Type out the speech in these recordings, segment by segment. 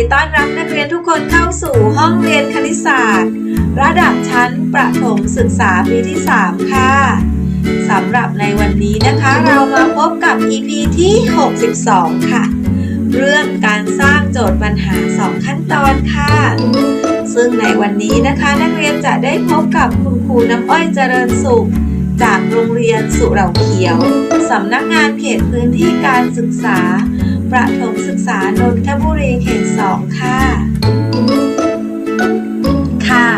ดีต้อนรับนักเรียนทุกคนเข้าสู่ห้องเรียนคณิตศาสตร์ ระดับชั้นประถมศึกษาปีที่ 3 ค่ะสำหรับในวันนี้นะคะ เรามาพบกับ EP ที่ 62 ค่ะ เรื่องการสร้างโจทย์ปัญหา 2 ขั้นตอนค่ะ ซึ่งในวันนี้นะคะ นักเรียนจะได้พบกับคุณครูน้ำอ้อยเจริญสุข จากโรงเรียนสุเหร่าเขียวสำนักงานเขตพื้นที่การศึกษา ประถมศึกษานนทบุรีเขตสองค่ะ ค่ะ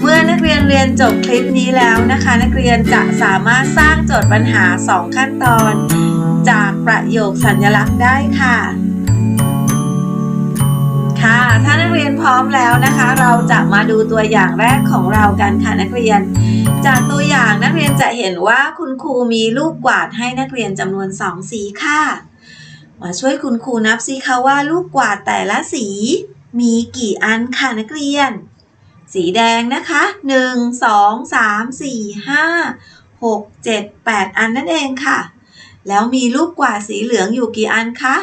เมื่อนักเรียนเรียนจบคลิปนี้แล้วนะคะ นักเรียนจะสามารถสร้างโจทย์ปัญหา 2 ขั้นตอน จากประโยคสัญลักษณ์ได้ค่ะ ค่ะ ถ้านักเรียนพร้อมแล้วนะคะ เราจะมาดูตัวอย่างแรกของเรากันค่ะนักเรียนจากตัวอย่างนักเรียนจะเห็นว่าคุณครูมีลูกกวาดให้นักเรียนจำนวน 2 สีค่ะ มาช่วยคุณครูนับสิคะว่าลูกกวาดแต่ละสี มีกี่อันค่ะนักเรียน สีแดงนะคะ 1 2 3 4 5 6 7 8 อันนั่นเองค่ะ แล้วมีลูกกวาดสีเหลืองอยู่กี่อันคะ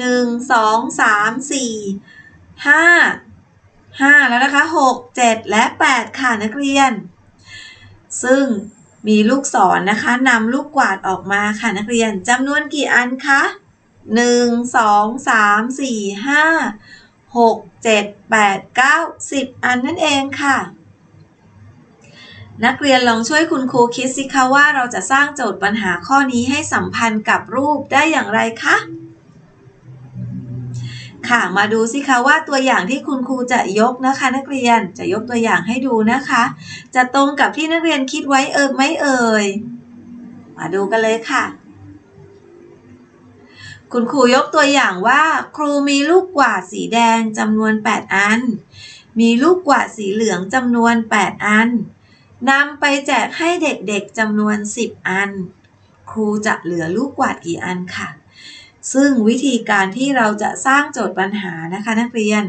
1 2 3 4 5 5 แล้วนะคะ 6 7 และ 8 ค่ะนักเรียน ซึ่งมีลูกศรนนะคะนำลูกกวาดออกมาค่ะนักเรียนจำนวนกี่อันคะ หนึ่งสองสามสี่ห้าหกเจ็ดแปดเก้าสิบอันนั่นเองค่ะ นักเรียนลองช่วยคุณครูคิดสิคะว่าเราจะสร้างโจทย์ปัญหาข้อนี้ให้สัมพันธ์กับรูปได้อย่างไรคะค่ะ มาดูสิคะว่าตัวอย่างที่คุณครูจะยกนะคะ นักเรียนจะยกตัวอย่างให้ดูนะคะ จะตรงกับที่นักเรียนคิดไว้เออไหม่เอ่ยมาดูกันเลยค่ะ คุณครูยกตัวอย่างว่า ครูมีลูกกวาดสีแดงจำนวน 8 อัน มีลูกกวาดสีเหลืองจำนวน 8 อันนำไปแจกให้เด็กๆจำนวน 10 อัน ครูจะเหลือลูกกวาดกี่อันค่ะ ซึ่งวิธีการที่เราจะสร้างโจทย์ปัญหานะคะนักเรียน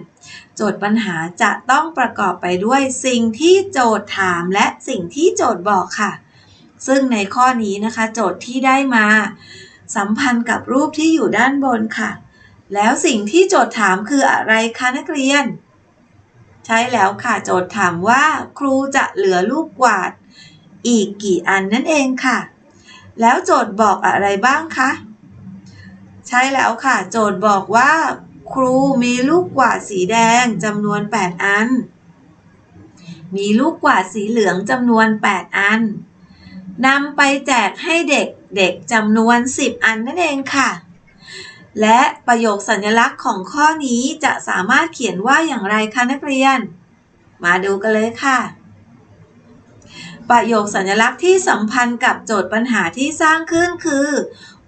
โจทย์ปัญหาจะต้องประกอบไปด้วยสิ่งที่โจทย์ถามและสิ่งที่โจทย์บอกค่ะ ซึ่งในข้อนี้นะคะ โจทย์ที่ได้มา สัมพันธ์กับรูปที่อยู่ด้านบนค่ะ แล้วสิ่งที่โจทย์ถามคืออะไรคะนักเรียน ใช่แล้วค่ะโจทย์ถามว่า ครูจะเหลือลูกกวาด อีกกี่อันนั่นเองค่ะ แล้วโจทย์บอกอะไรบ้างคะใช่แล้วค่ะ โจทย์บอกว่า ครูมีลูกกวาดสีแดงจำนวน 8 อัน มีลูกกวาดสีเหลืองจำนวน 8 อันนำไปแจกให้เด็กเด็กจำนวน 10 อันนั่นเองค่ะ และประโยคสัญลักษณ์ของข้อนี้จะสามารถเขียนว่าอย่างไรคะนักเรียน มาดูกันเลยค่ะ ประโยคสัญลักษณ์ที่สัมพันธ์กับโจทย์ปัญหาที่สร้างขึ้นคือ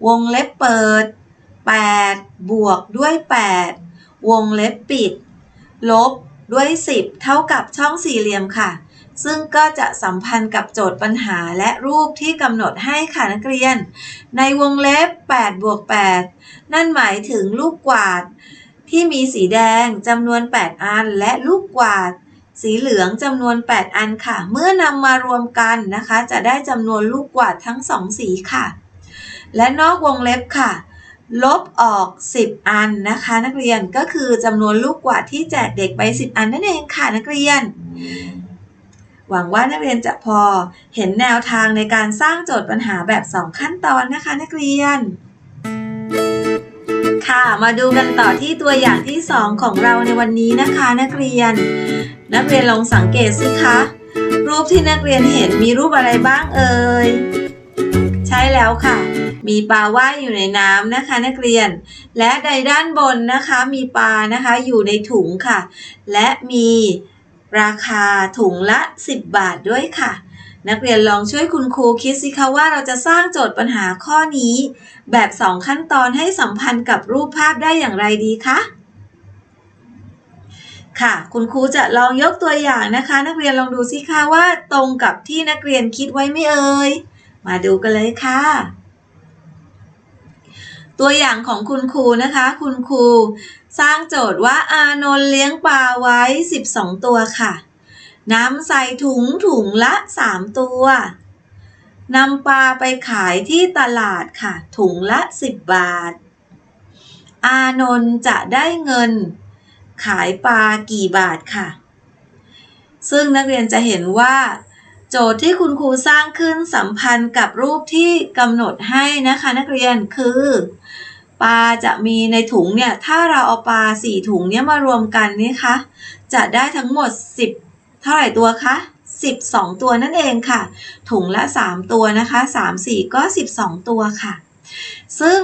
วงเล็บเปิด 8 บวกด้วย 8 วงเล็บปิด ลบด้วย 10 เท่ากับช่องสี่เหลี่ยมค่ะ ซึ่งก็จะสัมพันธ์กับโจทย์ปัญหาและรูปที่กำหนดให้ค่ะนักเรียน ในวงเล็บ8บวก8นั่นหมายถึงลูกกวาด ที่มีสีแดงจำนวน 8 อัน และลูกกวาด สีเหลืองจำนวน 8 อันค่ะ เมื่อนำมารวมกันนะคะ จะได้จำนวนลูกกวาดทั้ง 2 สีค่ะ และนอกวงเล็บค่ะลบออก 10 อันนะคะ นักเรียนก็คือจำนวนลูกกวาดที่แจกเด็กไป 10 อันนั่นเองค่ะนักเรียน หวังว่านักเรียนจะพอเห็นแนวทางในการสร้างโจทย์ปัญหาแบบ 2 ขั้นตอนนะคะนักเรียน ค่ะมาดูกันต่อที่ตัวอย่างที่ 2 ของเราในวันนี้นะคะนักเรียน นักเรียนลองสังเกตสิคะ รูปที่นักเรียนเห็นมีรูปอะไรบ้างเอ่ยใช่แล้วค่ะ มีปลาว่ายอยู่ในน้ำนะคะ นักเรียน และในด้านบนนะคะ มีปลานะคะอยู่ในถุงค่ะ และมี ราคาถุงละ 10 บาทด้วยค่ะ นักเรียนลองช่วยคุณครูคิดสิคะว่าเราจะสร้างโจทย์ปัญหาข้อนี้ แบบ 2 ขั้นตอนให้สัมพันธ์กับรูปภาพได้อย่างไรดีคะค่ะ คุณครูจะลองยกตัวอย่างนะคะ นักเรียนลองดูสิคะว่าตรงกับที่นักเรียนคิดไว้ไม่เอ่ยมาดูกันเลยค่ะ ตัวอย่างของคุณครูนะคะ คุณครูสร้างโจทย์ว่าอานนท์เลี้ยงปลาไว้ 12 ตัวค่ะนำใส่ถุงถุงละ 3 ตัวนำปลาไปขายที่ตลาดค่ะ ถุงละ 10 บาท อานนท์จะได้เงิน ขายปลากี่บาทค่ะ ซึ่งนักเรียนจะเห็นว่า โจทย์ที่คุณครูสร้างขึ้นสัมพันธ์กับรูปที่กำหนดให้นะคะนักเรียนคือปลาจะมีในถุงเนี่ยถ้าเราเอาปลาสี่ถุงเนี้ยมารวมกันนี่คะจะได้ทั้งหมด 10 เท่าไหร่ตัวคะ12 ตัวนั่นเองค่ะ ถุงละ 3 ตัวนะคะ 3 4 ก็ 12 ตัวค่ะ ซึ่ง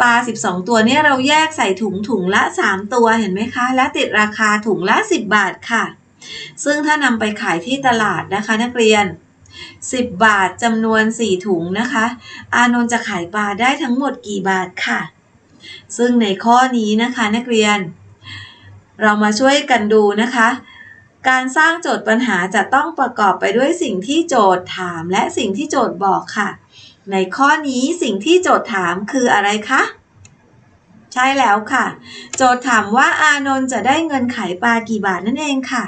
ปลา 12 ตัวเนี่ยเราแยกใส่ถุงถุงละ 3 ตัวเห็นไหมคะ และติดราคาถุงละ 10 บาทค่ะ ซึ่งถ้านำไปขายที่ตลาดนะคะนักเรียน 10 บาทจำนวน 4 ถุงนะคะ อานนท์จะขายปลาได้ทั้งหมดกี่บาทค่ะ ซึ่งในข้อนี้นะคะนักเรียน เรามาช่วยกันดูนะคะ การสร้างโจทย์ปัญหาจะต้องประกอบไปด้วยสิ่งที่โจทย์ถามและสิ่งที่โจทย์บอกค่ะ ในข้อนี้สิ่งที่โจทย์ถามคืออะไรคะใช่แล้วค่ะ โจทย์ถามว่าอานนท์จะได้เงินขายปลากี่บาทนั่นเองค่ะ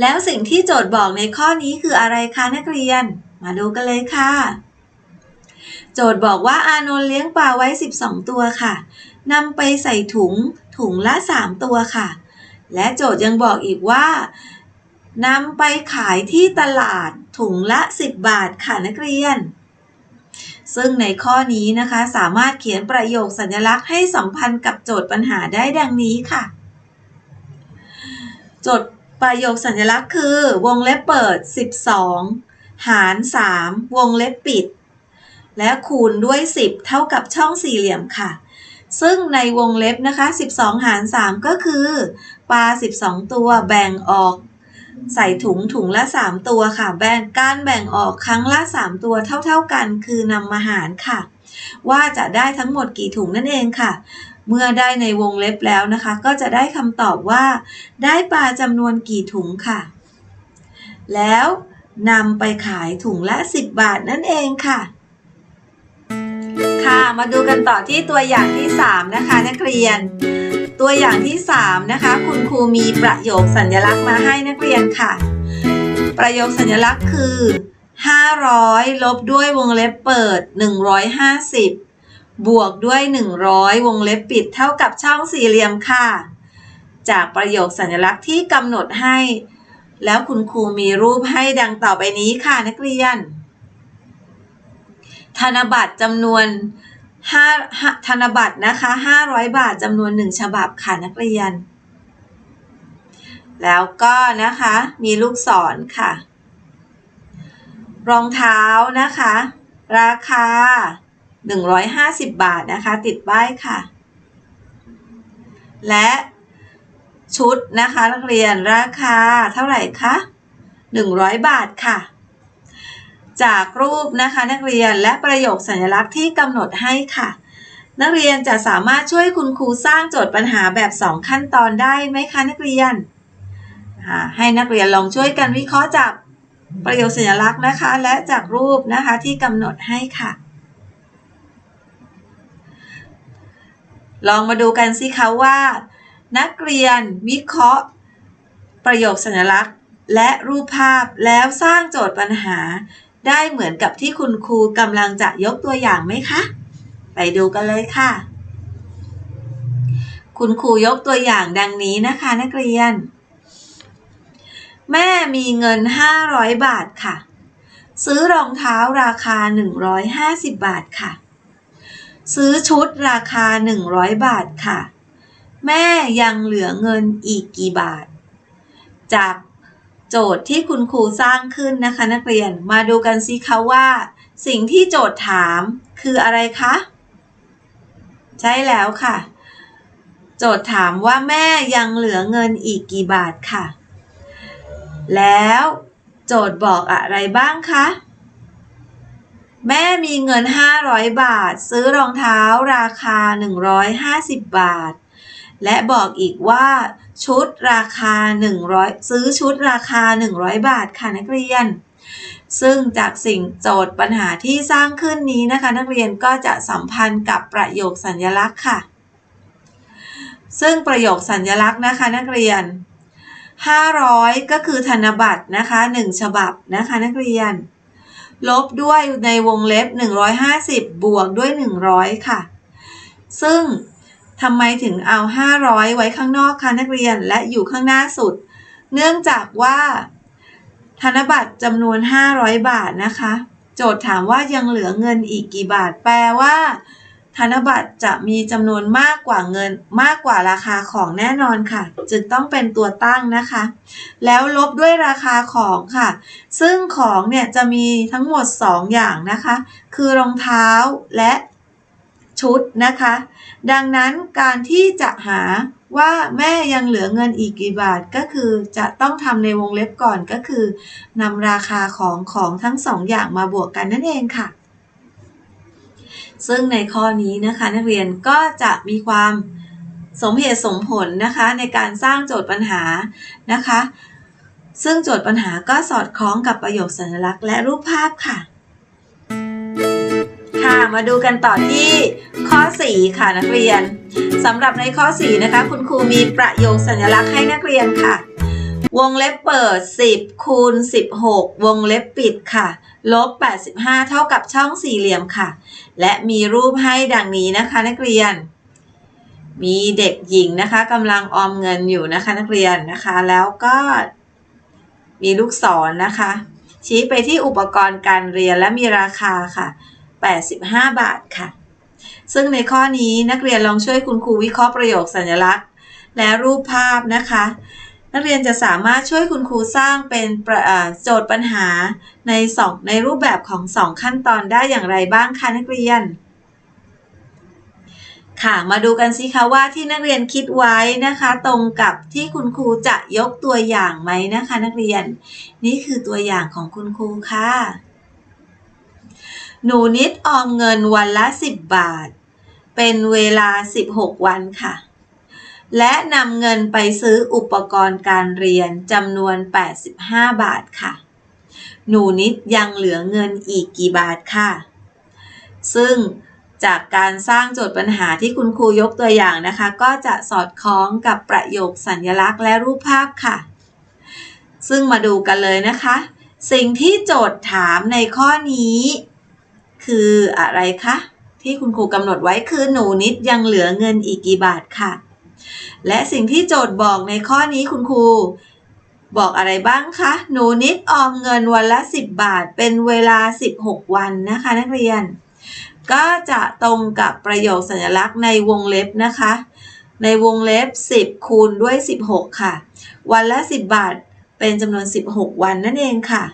แล้วสิ่งที่โจทย์บอกในข้อนี้คืออะไรคะนักเรียน มาดูกันเลยค่ะ โจทย์บอกว่าอานนท์เลี้ยงปลาไว้ 12 ตัวค่ะนำไปใส่ถุงถุงละ 3 ตัวค่ะ และโจทย์ยังบอกอีกว่านำไปขายที่ตลาดถุงละ 10 บาทค่ะนักเรียน ซึ่งในข้อนี้นะคะสามารถเขียนประโยคสัญลักษณ์ให้สัมพันธ์กับโจทย์ปัญหาได้ดังนี้ค่ะ โจทย์ ประโยคสัญลักษณ์คือ วงเล็บเปิด 12 หาร 3 วงเล็บปิด และคูณด้วย 10 เท่ากับช่องสี่เหลี่ยมค่ะ ซึ่งในวงเล็บนะคะ 12 หาร 3 ก็คือ ปลา 12 ตัวแบ่งออก ใส่ถุงถุงละ 3 ตัวค่ะ แบ่งการแบ่งออกครั้งละ 3 ตัวเท่าๆกัน คือนำมาหารค่ะ ว่าจะได้ทั้งหมดกี่ถุงนั่นเองค่ะ เมื่อได้ในวงเล็บแล้วนะคะ ก็จะได้คำตอบว่า ได้ปลาจำนวนกี่ถุงค่ะ แล้วนำไปขายถุงละ 10 บาทนั่นเองค่ะ ค่ะ มาดูกันต่อที่ตัวอย่างที่ 3 นะคะ นักเรียน ตัวอย่างที่ 3 นะคะ คุณครูมีประโยคสัญลักษณ์มาให้นักเรียนค่ะ ประโยคสัญลักษณ์คือ 500 ลบด้วยวงเล็บเปิด 150 บวกด้วย 100 วงเล็บปิดเท่ากับช่องสี่เหลี่ยมค่ะ จากประโยคสัญลักษณ์ที่กำหนดให้ แล้วคุณครูมีรูปให้ดังต่อไปนี้ค่ะนักเรียน ธนบัตรจำนวน5ธนบัตรนะคะ 500 บาทจำนวน 1 ฉบับค่ะนักเรียน แล้วก็นะคะมีลูกศรค่ะ รองเท้านะคะ ราคา 150 บาทนะคะ ติดป้ายค่ะ และชุดนะคะนักเรียนราคาเท่าไหร่คะ100 บาทค่ะ จากรูปนะคะนักเรียนและประโยคสัญลักษณ์ที่กำหนดให้ค่ะ นักเรียนจะสามารถช่วยคุณครูสร้างโจทย์ปัญหาแบบ 2 ขั้นตอนได้ไหมคะนักเรียน ให้นักเรียนลองช่วยกันวิเคราะห์จากประโยคสัญลักษณ์นะคะ และจากรูปนะคะที่กำหนดให้ค่ะ ลองมาดูกันสิคะว่า นักเรียนวิเคราะห์ ประโยคสัญลักษณ์ และรูปภาพแล้วสร้างโจทย์ปัญหา ได้เหมือนกับที่คุณครูกำลังจะยกตัวอย่างไหมคะ ไปดูกันเลยค่ะ คุณครูยกตัวอย่างดังนี้นะคะนักเรียน แม่มีเงิน 500 บาทค่ะ ซื้อรองเท้าราคา 150 บาทค่ะ ซื้อชุดราคา 100 บาทค่ะ แม่ยังเหลือเงินอีกกี่บาท จากโจทย์ที่คุณครูสร้างขึ้นนะคะ นักเรียนมาดูกันสิคะว่า สิ่งที่โจทย์ถามคืออะไรคะ ใช่แล้วค่ะ โจทย์ถามว่าแม่ยังเหลือเงินอีกกี่บาทค่ะ แล้วโจทย์บอกอะไรบ้างคะ แม่มีเงิน 500 บาท ซื้อรองเท้าราคา 150 บาท และบอกอีกว่า ชุดราคา 100 ซื้อชุดราคา 100 บาทค่ะนักเรียน ซึ่งจากสิ่งโจทย์ปัญหาที่สร้างขึ้นนี้นะคะ นักเรียนก็จะสัมพันธ์กับประโยคสัญลักษณ์ค่ะ ซึ่งประโยคสัญลักษณ์นะคะนักเรียน 500 ก็คือธนบัตรนะคะ 1 ฉบับนะคะนักเรียน ลบด้วยในวงเล็บ 150 บวกด้วย 100 ค่ะ ซึ่งทำไมถึงเอา 500 ไว้ข้างนอกคะนักเรียนและอยู่ข้างหน้าสุด เนื่องจากว่า ธนบัตรจำนวน 500 บาทนะคะ โจทย์ถามว่ายังเหลือเงินอีกกี่บาท แปลว่า ธนบัตรจะมีจำนวนมากกว่าเงินมากกว่าราคาของแน่นอนค่ะ จึงต้องเป็นตัวตั้งนะคะ แล้วลบด้วยราคาของค่ะ ซึ่งของเนี่ยจะมีทั้งหมด 2 อย่างนะคะ คือรองเท้าและชุดนะคะ ดังนั้นการที่จะหาว่าแม่ยังเหลือเงินอีกกี่บาทก็คือจะต้องทำในวงเล็บก่อนก็คือนำราคาของของทั้งสองอย่างมาบวกกันนั่นเองค่ะ ซึ่งในข้อนี้นะคะนักเรียนก็จะมีความสมเหตุสมผลนะคะในการสร้างโจทย์ปัญหานะคะ ซึ่งโจทย์ปัญหาก็สอดคล้องกับประโยคสัญลักษณ์และรูปภาพค่ะ ค่ะมาดูกันต่อที่ข้อ 4 ค่ะนักเรียนสำหรับในข้อ 4 นะคะ คุณครูมีประโยคสัญลักษณ์ให้นักเรียนค่ะ วงเล็บเปิด 10 คูณ 16 วงเล็บปิดค่ะ ลบ 85 เท่ากับช่องสี่เหลี่ยมค่ะ และมีรูปให้ดังนี้นะคะนักเรียน มีเด็กหญิงนะคะกำลังออมเงินอยู่นะคะนักเรียนนะคะ แล้วก็มีลูกศรนนะคะ ชี้ไปที่อุปกรณ์การเรียนและมีราคาค่ะ 85 บาทค่ะ ซึ่งในข้อนี้นักเรียนลองช่วยคุณครูวิเคราะห์ประโยคสัญลักษณ์ และรูปภาพนะคะ นักเรียนจะสามารถช่วยคุณครูสร้างเป็นโจทย์ปัญหาในสองในรูปแบบของ 2 ขั้นตอนได้อย่างไรบ้างคะนักเรียน ค่ะมาดูกันสิคะว่าที่นักเรียนคิดไว้นะคะ ตรงกับที่คุณครูจะยกตัวอย่างไหมนะคะ นักเรียน นี่คือตัวอย่างของคุณครูค่ะ หนูนิดออมเงินวันละ 10 บาท เป็นเวลา 16 วันค่ะ และนำเงินไปซื้ออุปกรณ์การเรียนจำนวน 85 บาทค่ะ หนูนิดยังเหลือเงินอีกกี่บาทค่ะ ซึ่งจากการสร้างโจทย์ปัญหาที่คุณครูยกตัวอย่างนะคะ ก็จะสอดคล้องกับประโยคสัญลักษณ์และรูปภาพค่ะ ซึ่งมาดูกันเลยนะคะ สิ่งที่โจทย์ถามในข้อนี้ คืออะไรคะ ที่คุณครูกำหนดไว้คือหนูนิดยังเหลือเงินอีกกี่บาทค่ะ และสิ่งที่โจทย์บอกในข้อนี้คุณครูบอกอะไรบ้างคะ หนูนิดออมเงินวันละ 10 บาท เป็นเวลา 16 วันนะคะ นักเรียน ก็จะตรงกับประโยคสัญลักษณ์ในวงเล็บนะคะ ในวงเล็บ 10 คูณด้วย 16 ค่ะ วันละ 10 บาทเป็นจำนวน 16 วันนั่นเองค่ะ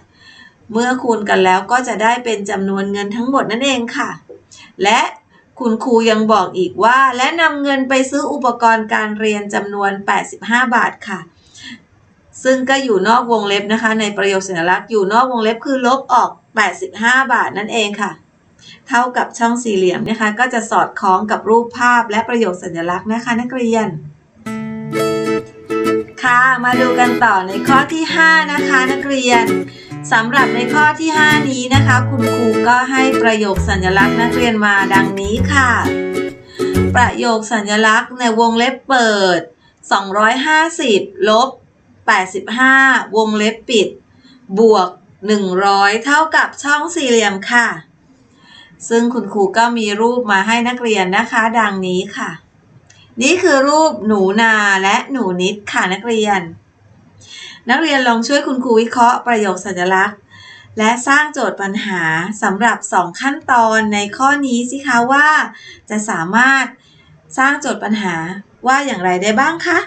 เมื่อคูณกันแล้วก็จะได้เป็นจำนวนเงินทั้งหมดนั่นเองค่ะ และ คุณครูยังบอกอีกว่า และนำเงินไปซื้ออุปกรณ์การเรียนจำนวน 85 บาทค่ะ ซึ่งก็อยู่นอกวงเล็บนะคะ ในประโยคสัญลักษณ์อยู่นอกวงเล็บคือลบออก 85 บาทนั่นเองค่ะ เท่ากับช่องสี่เหลี่ยมนะคะ ก็จะสอดคล้องกับรูปภาพและประโยคสัญลักษณ์นะคะ นักเรียน ค่ะ มาดูกันต่อในข้อที่ 5 นะคะ นักเรียน สำหรับในข้อที่ 5 นี้นะคะ คุณครูก็ให้ประโยคสัญลักษณ์นักเรียนมาดังนี้ค่ะ ประโยคสัญลักษณ์ในวงเล็บเปิด 250 ลบ 85 วงเล็บปิด บวก 100 เท่ากับช่องสี่เหลี่ยมค่ะ ซึ่งคุณครูก็มีรูปมาให้นักเรียนนะคะ ดังนี้ค่ะ นี่คือรูปหนูนาและหนูนิดค่ะนักเรียน นักเรียนลองช่วยคุณครูวิเคราะห์ประโยคสัญลักษณ์ และสร้างโจทย์ปัญหาสำหรับ 2 ขั้นตอนในข้อนี้สิคะว่า จะสามารถสร้างโจทย์ปัญหาว่าอย่างไรได้บ้างคะ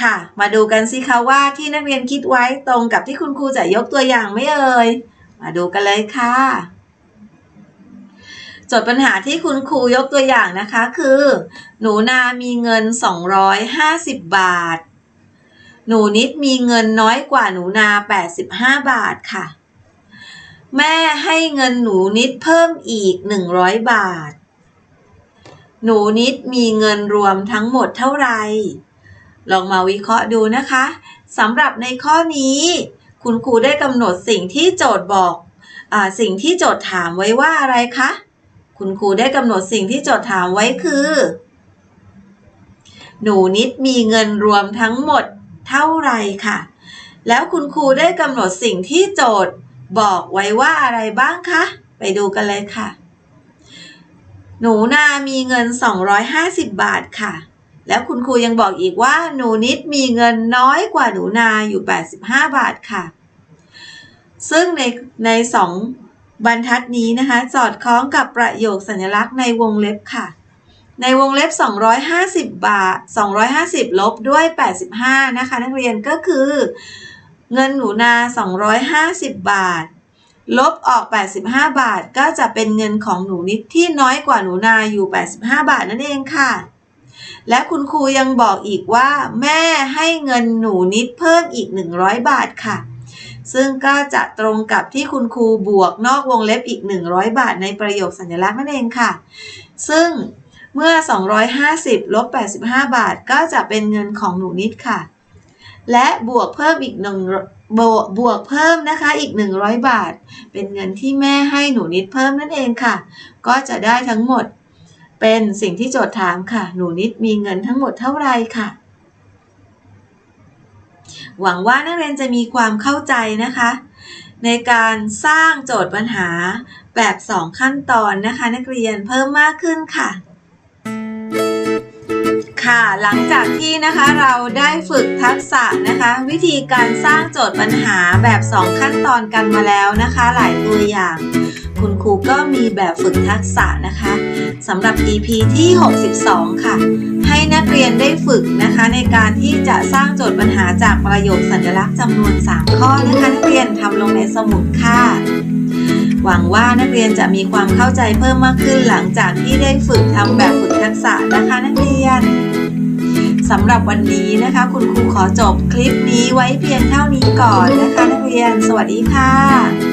ค่ะ มาดูกันสิคะว่าที่นักเรียนคิดไว้ตรงกับที่คุณครูจะยกตัวอย่างไม่เอ่ย มาดูกันเลยค่ะโจทย์ปัญหาที่คุณครูยกตัวอย่างนะคะคือ หนูนามีเงิน 250 บาท หนูนิดมีเงินน้อยกว่าหนูนา 85 บาทค่ะ แม่ให้เงินหนูนิดเพิ่มอีก 100 บาท หนูนิดมีเงินรวมทั้งหมดเท่าไหร่ ลองมาวิเคราะห์ดูนะคะสำหรับในข้อนี้ คุณครูได้กำหนดสิ่งที่โจทย์บอกอสิ่งที่โจทย์ถามไว้ว่าอะไรคะ คุณครูได้กำหนดสิ่งที่โจทย์ถามไว้คือ หนูนิดมีเงินรวมทั้งหมด เท่าไรค่ะ แล้วคุณครูได้กำหนดสิ่งที่โจทย์บอกไว้ว่าอะไรบ้างคะ ไปดูกันเลยค่ะ หนูนามีเงิน 250 บาทค่ะ แล้วคุณครูยังบอกอีกว่า หนูนิดมีเงินน้อยกว่าหนูนาอยู่ 85 บาทค่ะ ซึ่งในในสองบรรทัดนี้นะคะ สอดคล้องกับประโยคสัญลักษณ์ในวงเล็บค่ะ ในวงเล็บ 250 บาท 250 ลบด้วย 85 นะคะ นักเรียนก็คือ เงินหนูนา 250 บาท ลบออก 85 บาท ก็จะเป็นเงินของหนูนิดที่น้อยกว่าหนูนาอยู่ 85 บาทนั่นเองค่ะ และคุณครูยังบอกอีกว่า แม่ให้เงินหนูนิดเพิ่มอีก 100 บาทค่ะ ซึ่งก็จะตรงกับที่คุณครูบวกนอกวงเล็บอีก 100 บาทในประโยคสัญลักษณ์นั่นเองค่ะ ซึ่ง เมื่อ 250ลบ85 บาทก็จะเป็นเงินของหนูนิดค่ะ และบวกเพิ่มอีกหนึ่งบวกบวกเพิ่มนะคะอีก 100 บาท เป็นเงินที่แม่ให้หนูนิดเพิ่มนั่นเองค่ะ ก็จะได้ทั้งหมด เป็นสิ่งที่โจทย์ถามค่ะ หนูนิดมีเงินทั้งหมดเท่าไหร่ค่ะ หวังว่านักเรียนจะมีความเข้าใจนะคะ ในการสร้างโจทย์ปัญหาแบบ 2 ขั้นตอนนะคะ นักเรียนเพิ่มมากขึ้นค่ะ ค่ะหลังจากที่นะคะเราได้ฝึกทักษะนะคะ วิธีการสร้างโจทย์ปัญหาแบบ 2 ขั้นตอนกันมาแล้วนะคะ หลายตัวอย่าง คุณครูก็มีแบบฝึกทักษะนะคะสำหรับ EP ที่ 62 ค่ะ ให้นักเรียนได้ฝึกนะคะ ในการที่จะสร้างโจทย์ปัญหาจากประโยคสัญลักษณ์จำนวน 3 ข้อนะคะนักเรียนทำลงในสมุดค่ะ หวังว่านักเรียนจะมีความเข้าใจเพิ่มมากขึ้นหลังจากที่ได้ฝึกทำแบบฝึกทักษะนะคะนักเรียนสำหรับวันนี้นะคะ คุณครูขอจบคลิปนี้ไว้เพียงเท่านี้ก่อนนะคะนักเรียน สวัสดีค่ะ